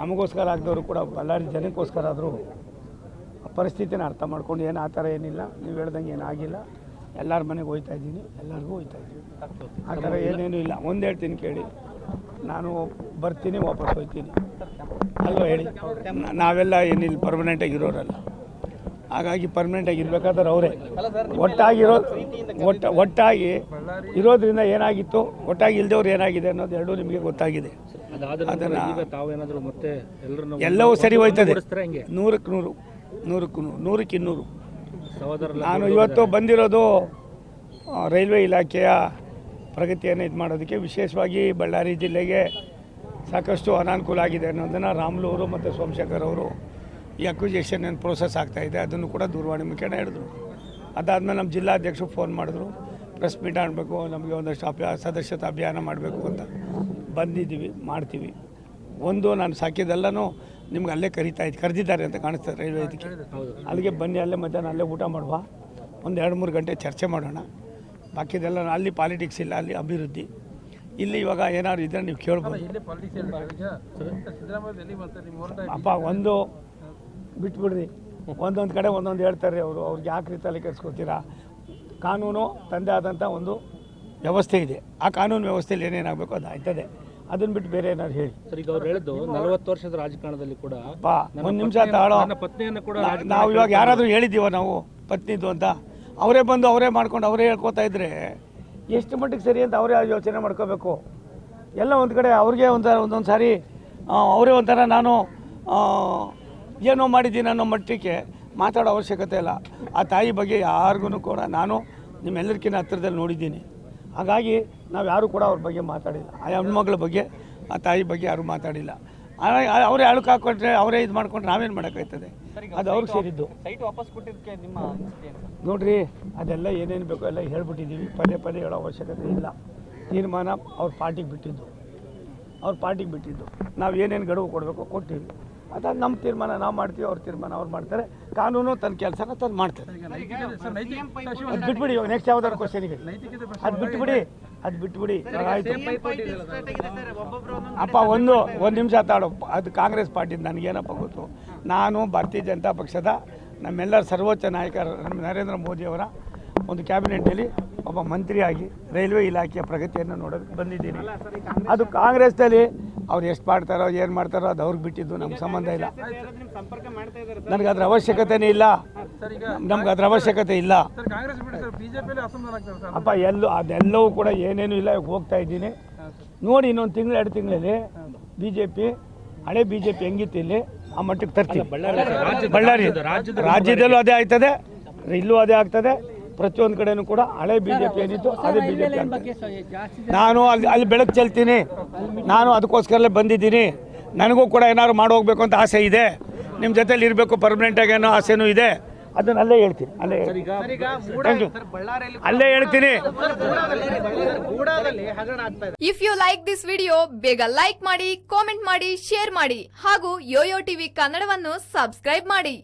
ನಮಗೋಸ್ಕರ ಆಗದವರು ಕೂಡ ಬಳ್ಳಾರಿ ಜನಕ್ಕೋಸ್ಕರ ಆದರೂ ಪರಿಸ್ಥಿತಿನ ಅರ್ಥ ಮಾಡ್ಕೊಂಡು ಏನು ಆ ಥರ ಏನಿಲ್ಲ, ನೀವು ಹೇಳ್ದಂಗೆ ಏನಾಗಿಲ್ಲ ಎಲ್ಲರ ಮನೆಗೆ ಹೋಯ್ತಾ ಇದ್ದೀನಿ, ಎಲ್ಲರಿಗೂ ಹೋಯ್ತಾ ಇದ್ದೀನಿ. ಆ ಥರ ಏನೇನು ಇಲ್ಲ. ಒಂದು ಹೇಳ್ತೀನಿ ಕೇಳಿ. ನಾನು ಬರ್ತೀನಿ, ವಾಪಸ್ ಹೋಗ್ತೀನಿ. ಅಲ್ವಾ ಹೇಳಿ? ನಾವೆಲ್ಲ ಏನಿಲ್ಲ ಪರ್ಮನೆಂಟಾಗಿ ಇರೋರಲ್ಲ. ಹಾಗಾಗಿ ಪರ್ಮನೆಂಟಾಗಿ ಇರಬೇಕಾದ್ರೆ ಅವರೇ. ಒಟ್ಟಾಗಿರೋ ಒಟ್ಟ ಒಟ್ಟಾಗಿ ಇರೋದ್ರಿಂದ ಏನಾಗಿತ್ತು, ಒಟ್ಟಾಗಿ ಇಲ್ದವ್ರು ಏನಾಗಿದೆ ಅನ್ನೋದು ಎರಡೂ ನಿಮಗೆ ಗೊತ್ತಾಗಿದೆ. ಅದನ್ನ ಎಲ್ಲವೂ ಸರಿ ಹೋಯ್ತದೆ. ನೂರಕ್ಕೆ ನೂರು ನೂರಕ್ಕೆ ನೂರು ನೂರಕ್ಕೆ ಇನ್ನೂರು. ನಾನು ಇವತ್ತು ಬಂದಿರೋದು ರೈಲ್ವೆ ಇಲಾಖೆಯ ಪ್ರಗತಿಯನ್ನು ಇದು ಮಾಡೋದಕ್ಕೆ ವಿಶೇಷವಾಗಿ ಬಳ್ಳಾರಿ ಜಿಲ್ಲೆಗೆ ಸಾಕಷ್ಟು ಅನಾನುಕೂಲ ಆಗಿದೆ ಅನ್ನೋದನ್ನು ರಾಮ್ಲು ಅವರು ಮತ್ತು ಸೋಮಶೇಖರ್ ಅವರು ಈ ಅಕ್ವಿಜೇಷನ್ ಏನು ಪ್ರೋಸೆಸ್ ಆಗ್ತಾಯಿದೆ ಅದನ್ನು ಕೂಡ ದೂರವಾಣಿ ಮುಖೇನ ಹೇಳಿದ್ರು. ಅದಾದಮೇಲೆ ನಮ್ಮ ಜಿಲ್ಲಾಧ್ಯಕ್ಷರು ಫೋನ್ ಮಾಡಿದ್ರು. ಪ್ರೆಸ್ ಮೀಟ್ ಆಡಬೇಕು ನಮಗೆ ಒಂದಷ್ಟು ಅಭ್ಯಾ ಸದಸ್ಯತಾ ಅಭಿಯಾನ ಮಾಡಬೇಕು ಅಂತ. ಬಂದಿದ್ದೀವಿ ಮಾಡ್ತೀವಿ. ಒಂದು ನಾನು ಸಾಕಿದೆಲ್ಲನೂ ನಿಮ್ಗೆ ಅಲ್ಲೇ ಕರಿತಾ ಇದ್ದು ಕರೆದಿದ್ದಾರೆ ಅಂತ ಕಾಣಿಸ್ತದೆ ರೈಲ್ವೆ ಇದಕ್ಕೆ. ಅಲ್ಲಿಗೆ ಬನ್ನಿ ಅಲ್ಲೇ ಮಧ್ಯಾಹ್ನ ಅಲ್ಲೇ ಊಟ ಮಾಡುವ. ಒಂದು ಎರಡು ಮೂರು ಗಂಟೆ ಚರ್ಚೆ ಮಾಡೋಣ. ಬಾಕಿದೆಲ್ಲ ಅಲ್ಲಿ ಪಾಲಿಟಿಕ್ಸ್ ಇಲ್ಲ ಅಲ್ಲಿ ಅಭಿವೃದ್ಧಿ. ಇಲ್ಲಿ ಇವಾಗ ಏನಾದ್ರು ಇದ್ರೆ ನೀವು ಕೇಳ್ಬೋದು. ಅಪ್ಪ ಒಂದು ಬಿಟ್ಬಿಡ್ರಿ. ಒಂದೊಂದು ಕಡೆ ಒಂದೊಂದು ಹೇಳ್ತಾರೆ ಅವರು. ಅವ್ರಿಗೆ ಯಾಕೆ ರೀತಿಯಲ್ಲಿ ಕೆಡ್ಸ್ಕೊತೀರಾ? ಕಾನೂನು ತಂದೆ ಆದಂಥ ಒಂದು ವ್ಯವಸ್ಥೆ ಇದೆ. ಆ ಕಾನೂನು ವ್ಯವಸ್ಥೆಯಲ್ಲಿ ಏನೇನಾಗಬೇಕು ಅದು ಆಯ್ತದೆ. ಅದನ್ನ ಬಿಟ್ಟು ಬೇರೆ ಏನಾದ್ರು ಹೇಳಿ. ಸರ್ ಈಗ ಅವ್ರು ಹೇಳಿದ್ದು ನಲವತ್ತು ವರ್ಷದ ರಾಜಕಾರಣದಲ್ಲಿ ಕೂಡ ಅಪ್ಪ ಒಂದು ನಿಮಿಷ ತಾಳೋ. ನನ್ನ ಪತ್ನಿಯನ್ನು ಕೂಡ ನಾವು ಇವಾಗ ಯಾರಾದರೂ ಹೇಳಿದ್ದೀವ ನಾವು ಪತ್ನಿದು ಅಂತ? ಅವರೇ ಬಂದು ಅವರೇ ಮಾಡ್ಕೊಂಡು ಅವರೇ ಹೇಳ್ಕೊತಾ ಇದ್ರೆ ಎಷ್ಟು ಮಟ್ಟಿಗೆ ಸರಿ ಅಂತ ಅವರೇ ಯೋಚನೆ ಮಾಡ್ಕೋಬೇಕು? ಎಲ್ಲ ಒಂದು ಕಡೆ ಅವ್ರಿಗೆ ಒಂಥರ ಒಂದೊಂದು ಸಾರಿ ಆ, ಅವರೇ ಒಂಥರ ನಾನು ಆ, ಏನೋ ಮಾಡಿದ್ದೀನಿ ಅನ್ನೋ ಮಟ್ಟಕ್ಕೆ ಮಾತಾಡೋ ಅವಶ್ಯಕತೆ ಇಲ್ಲ. ಆ ತಾಯಿ ಬಗ್ಗೆ ಯಾರಿಗೂ ಕೂಡ ನಾನು ನಿಮ್ಮೆಲ್ಲರಿಗಿಂತ ಹತ್ತಿರದಲ್ಲಿ ನೋಡಿದ್ದೀನಿ. ಹಾಗಾಗಿ ನಾವು ಯಾರೂ ಕೂಡ ಅವ್ರ ಬಗ್ಗೆ ಮಾತಾಡಿಲ್ಲ. ಆ ಹೆಣ್ಮಗಳ ಬಗ್ಗೆ ಆ ತಾಯಿ ಬಗ್ಗೆ ಯಾರೂ ಮಾತಾಡಿಲ್ಲ. ಅವರೇ ಅಳುಕು ಹಾಕೊಂಡ್ರೆ ಅವರೇ ಇದು ಮಾಡ್ಕೊಂಡ್ರೆ ನಾವೇನು ಮಾಡೋಕ್ಕಾಯ್ತದೆ? ಅದು ಅವ್ರಿಗೆ ಸೇರಿದ್ದು? ನೋಡ್ರಿ ಅದೆಲ್ಲ ಏನೇನು ಬೇಕೋ ಎಲ್ಲ ಹೇಳ್ಬಿಟ್ಟಿದ್ದೀವಿ. ಪದೇ ಪದೇ ಹೇಳೋ ಅವಶ್ಯಕತೆ ಇಲ್ಲ. ತೀರ್ಮಾನ ಅವ್ರ ಪಾರ್ಟಿಗೆ ಬಿಟ್ಟಿದ್ದು. ಅವ್ರ ಪಾರ್ಟಿಗೆ ಬಿಟ್ಟಿದ್ದು. ನಾವು ಏನೇನು ಗಡುವು ಕೊಡಬೇಕೋ ಕೊಟ್ಟಿವಿ ಅದಾದ ನಮ್ಮ ತೀರ್ಮಾನ ನಾವು ಮಾಡ್ತೀವಿ ಅವ್ರ ತೀರ್ಮಾನ ಅವ್ರು ಮಾಡ್ತಾರೆ. ಕಾನೂನು ತನ್ನ ಕೆಲಸನ ತಂದು ಮಾಡ್ತಾರೆ. ಅದು ಬಿಟ್ಬಿಡಿ ಇವಾಗ ನೆಕ್ಸ್ಟ್ ಯಾವ್ದಾದ್ರು ಕ್ವಶನಿಗೆ ಅದು ಬಿಟ್ಬಿಡಿ ಅದು ಬಿಟ್ಬಿಡಿ. ಆಯಿತು. ಅಪ್ಪ ಒಂದು ಒಂದು ನಿಮಿಷ ತಾಳು ಅದು ಕಾಂಗ್ರೆಸ್ ಪಾರ್ಟಿ ನನಗೇನಪ್ಪ ಗೊತ್ತು? ನಾನು ಭಾರತೀಯ ಜನತಾ ಪಕ್ಷದ ನಮ್ಮೆಲ್ಲರ ಸರ್ವೋಚ್ಚ ನಾಯಕ ನಮ್ಮ ನರೇಂದ್ರ ಮೋದಿಯವರ ಒಂದು ಕ್ಯಾಬಿನೆಟ್ಟಲ್ಲಿ ಒಬ್ಬ ಮಂತ್ರಿಯಾಗಿ ರೈಲ್ವೆ ಇಲಾಖೆಯ ಪ್ರಗತಿಯನ್ನು ನೋಡೋದಕ್ಕೆ ಬಂದಿದ್ದೀನಿ. ಅದು ಕಾಂಗ್ರೆಸ್ನಲ್ಲಿ ಅವ್ರು ಎಷ್ಟು ಮಾಡ್ತಾರೋ ಏನು ಮಾಡ್ತಾರೋ ಅದು ಅವ್ರಿಗೆ ಬಿಟ್ಟಿದ್ದು ನಮ್ಗೆ ಸಂಬಂಧ ಇಲ್ಲ. ನನ್ಗೆ ಅದ್ರ ಅವಶ್ಯಕತೆನೇ ಇಲ್ಲ. ನಮ್ಗೆ ಅದ್ರ ಅವಶ್ಯಕತೆ ಇಲ್ಲ. ಅಪ್ಪ ಎಲ್ಲೂ ಅದೆಲ್ಲವೂ ಕೂಡ ಏನೇನು ಇಲ್ಲ ಹೋಗ್ತಾ ಇದ್ದೀನಿ. ನೋಡಿ ಇನ್ನೊಂದು ತಿಂಗಳು ಎರಡು ತಿಂಗಳಲ್ಲಿ ಬಿ ಜೆ ಪಿ ಹಳೆ ಬಿ ಜೆ ಪಿ ಹೆಂಗಿತ್ತು ಇಲ್ಲಿ? ಆ ಮಟ್ಟಕ್ಕೆ ತರ್ತೀವಿ. ಬಳ್ಳಾರಿ ರಾಜ್ಯದಲ್ಲೂ ಅದೇ ಆಯ್ತದೆ ಇಲ್ಲೂ ಅದೇ ಆಗ್ತದೆ. ಪ್ರತಿಯೊಂದು ಕಡೆನೂ ಕೂಡ ಹಳೆ ಬಿಜೆಪಿ ಜೆ ಪಿ ಏನಿತ್ತು ಅದೇ ಬಿ ಜೆ ಪಿ ನಾನು ಅಲ್ಲಿ ಅಲ್ಲಿ ಬೆಳಕು ಚೆಲ್ತೀನಿ. ನಾನು ಅದಕ್ಕೋಸ್ಕರಲ್ಲೇ ಬಂದಿದ್ದೀನಿ. ನನಗೂ ಕೂಡ ಏನಾದ್ರು ಮಾಡಿ ಹೋಗ್ಬೇಕು ಅಂತ ಆಸೆ ಇದೆ. ನಿಮ್ಮ ಜೊತೆಲಿ ಇರಬೇಕು ಪರ್ಮನೆಂಟಾಗಿ ಏನೋ ಆಸೆನೂ ಇದೆ. ಅದನ್ನ ಅಲ್ಲೇ ಹೇಳ್ತೀನಿ ಅಲ್ಲೇ ಅಲ್ಲೇ ಹೇಳ್ತೀನಿ. ಗೂಡಾದಲ್ಲಿ ಹಗರಣ ಆಗ್ತಾ ಇದೆ. If you like this video ಬೇಗ ಲೈಕ್ ಮಾಡಿ ಕಾಮೆಂಟ್ ಮಾಡಿ ಶೇರ್ ಮಾಡಿ ಹಾಗೂ ಯೋಯೋ ಟಿವಿ ಕನ್ನಡವನ್ನು ಸಬ್ಸ್ಕ್ರೈಬ್ ಮಾಡಿ.